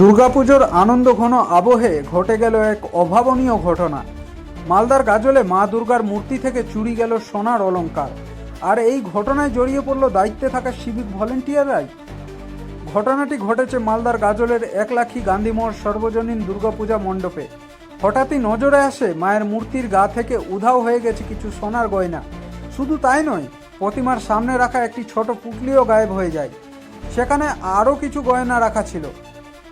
দুর্গাপুজোর আনন্দ ঘন আবহে ঘটে গেল এক অভাবনীয় ঘটনা। মালদার গাজলে মা দুর্গার মূর্তি থেকে চুরি গেল সোনার অলঙ্কার আর এই ঘটনায় জড়িয়ে পড়ল দায়িত্বে থাকা সিভিক ভলেন্টিয়াররাই। ঘটনাটি ঘটেছে মালদার গাজলের এক একলাখি গান্ধীমোড় সর্বজনীন দুর্গাপূজা মণ্ডপে। হঠাৎই নজরে আসে মায়ের মূর্তির গা থেকে উধাও হয়ে গেছে কিছু সোনার গয়না। শুধু তাই নয়, প্রতিমার সামনে রাখা একটি ছোট পুটলিও গায়েব হয়ে যায়। সেখানে আরও কিছু গয়না রাখা ছিল।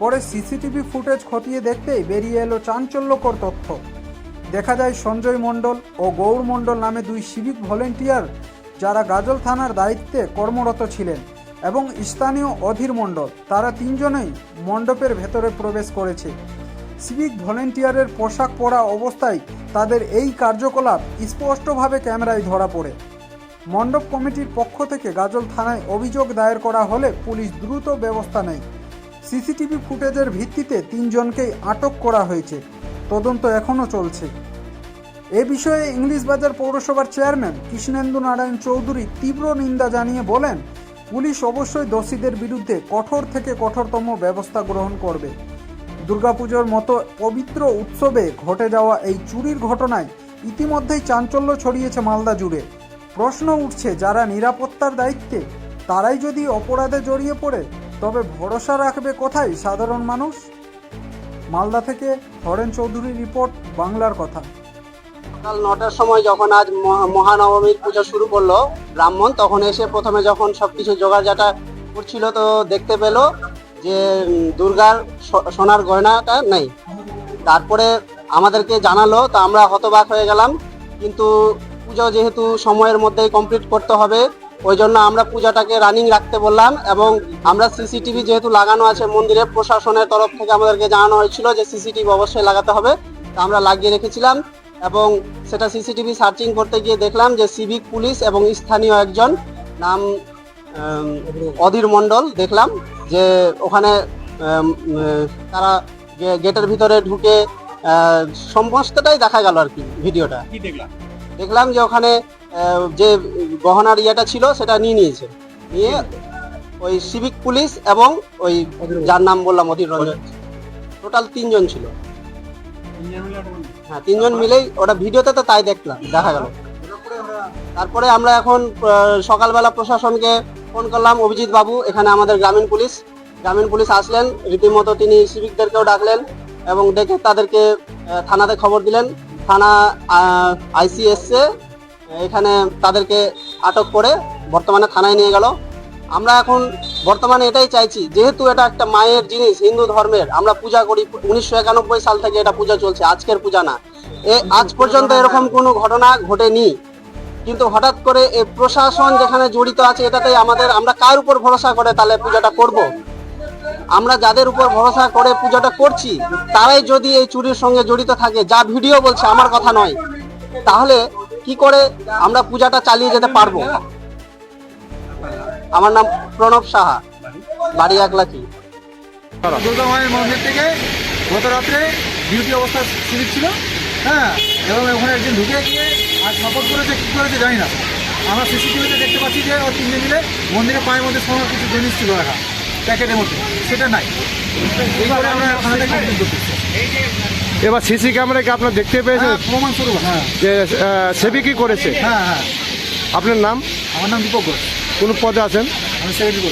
পরে সিসিটিভি ফুটেজ খতিয়ে দেখতেই বেরিয়ে এলো চাঞ্চল্যকর তথ্য। দেখা যায় সঞ্জয় মণ্ডল ও গৌর মণ্ডল নামে দুই সিভিক ভলেন্টিয়ার যারা গাজল থানার দায়িত্বে কর্মরত ছিলেন এবং স্থানীয় অধীর মণ্ডল, তারা তিনজনেই মণ্ডপের ভেতরে প্রবেশ করেছে। সিভিক ভলেন্টিয়ারের পোশাক পরা অবস্থায় তাদের এই কার্যকলাপ স্পষ্টভাবে ক্যামেরায় ধরা পড়ে। মণ্ডপ কমিটির পক্ষ থেকে গাজল থানায় অভিযোগ দায়ের করা হলে পুলিশ দ্রুত ব্যবস্থা নেয়। সিসিটিভি ফুটেজের ভিত্তিতে তিনজনকেই আটক করা হয়েছে। তদন্ত এখনও চলছে। এ বিষয়ে ইংলিশ বাজার পৌরসভার চেয়ারম্যান কৃষ্ণেন্দু নারায়ণ চৌধুরী তীব্র নিন্দা জানিয়ে বলেন, পুলিশ অবশ্যই দোষীদের বিরুদ্ধে কঠোর থেকে কঠোরতম ব্যবস্থা গ্রহণ করবে। দুর্গাপুজোর মতো পবিত্র উৎসবে ঘটে যাওয়া এই চুরির ঘটনায় ইতিমধ্যেই চাঞ্চল্য ছড়িয়েছে মালদা জুড়ে। প্রশ্ন উঠছে, যারা নিরাপত্তার দায়িত্বে, তারাই যদি অপরাধে জড়িয়ে পড়ে তবে ভরসা রাখবে কোথায় সাধারণ মানুষ? মালদা থেকে হরেন চৌধুরী রিপোর্ট, বাংলার কথা। সকাল নটার সময় যখন আজ মহানবমীর পুজো শুরু করল ব্রাহ্মণ, তখন এসে প্রথমে যখন সবকিছু জোগাড় জাটা করছিল তো দেখতে পেল যে দুর্গার সোনার গয়নাটা নেই। তারপরে আমাদেরকে জানালো, তো আমরা হতবাক হয়ে গেলাম। কিন্তু পুজো যেহেতু সময়ের মধ্যেই কমপ্লিট করতে হবে ওই জন্য আমরা পূজাটাকে রানিং রাখতে বললাম এবং আমরা সিসিটিভি যেহেতু লাগানো আছে মন্দিরে প্রশাসনের তরফ থেকে আমাদেরকে জানানো হয়েছিল যে সিসিটিভি অবশ্যই লাগাতে হবে। আমরা লাগিয়ে রেখেছিলাম এবং সেটা সিসিটিভি সার্চিং করতে গিয়ে দেখলাম যে সিভিক পুলিশ এবং স্থানীয় একজন নাম অধীর মণ্ডল দেখলাম যে ওখানে তারা গেটের ভিতরে ঢুকে সমস্তটাই দেখা গেল আর কি ভিডিওটা। কি দেখলাম? দেখলাম যে ওখানে যে গহনার ইয়েটা ছিল, সেটা নিয়ে নিয়েছে। নিয়ে ওই সিভিক পুলিশ এবং ওই যার নাম বললাম, অধীর রঞ্জন। টোটাল তিনজন ছিল। হ্যাঁ তিনজন মিলেই ওটা ভিডিওতে তো তাই দেখলাম, দেখা গেল। তারপরে আমরা এখন সকালবেলা প্রশাসনকে ফোন করলাম, অভিজিৎ বাবু, এখানে আমাদের গ্রামীণ পুলিশ। গ্রামীণ পুলিশ আসলেন, রীতিমতো তিনি সিভিকদেরকেও ডাকলেন এবং ডেকে তাদেরকে থানাতে খবর দিলেন। থানা আইসি এসছে এখানে তাদেরকে আটক করে বর্তমানে থানায় নিয়ে গেল। আমরা এখন বর্তমানে এটাই চাইছি, যেহেতু এটা একটা মায়ের জিনিস, হিন্দু ধর্মের, আমরা পূজা করি, উনিশশো একানব্বই সাল থেকে এটা পূজা চলছে, আজকের পূজা না। এ, আজ পর্যন্ত এরকম কোনো ঘটনা ঘটেনি, কিন্তু হঠাৎ করে এই প্রশাসন যেখানে জড়িত আছে এটাতেই আমাদের, আমরা কার উপর ভরসা করে তাহলে পূজাটা করব? আমরা যাদের উপর ভরসা করে পূজাটা করছি, তারাই যদি এই চুরির সঙ্গে জড়িত থাকে, যা ভিডিও বলছে, আমার কথা নয়, তাহলে কি করে আমরা পূজাটা চালিয়ে যেতে পারব? আমার নাম প্রণব সাহা, বাড়ি একলাখি দুর্গা মন্দির থেকে গত রাত্রে ডিউটি অবস্থা সিভিক ছিল হ্যাঁ এবং ওখানে একদিন ঢুকে গিয়ে আর সাপোর্ট করেছে, কী করেছে জানি না। আমরা সিসিটিভিতে দেখতে পাচ্ছি যে ও তিনটে মিলে মন্দিরে পায়ের মধ্যে সোনার কিছু জিনিস ছিল রাখা প্যাকেটের মধ্যে। সেটা নাই। এইবারে আমরা থানা কমপ্লেন করতেছি। এবার সিসি ক্যামেরাকে আপনার দেখতে পেয়েছেন? হ্যাঁ প্রমাণ স্বরূপ হ্যাঁ। যে সেবি কি করেছে? হ্যাঁ হ্যাঁ। আপনার নাম? আমার নাম দীপক ঘোষ। কোন পদে আছেন? আমি সেক্রেটারি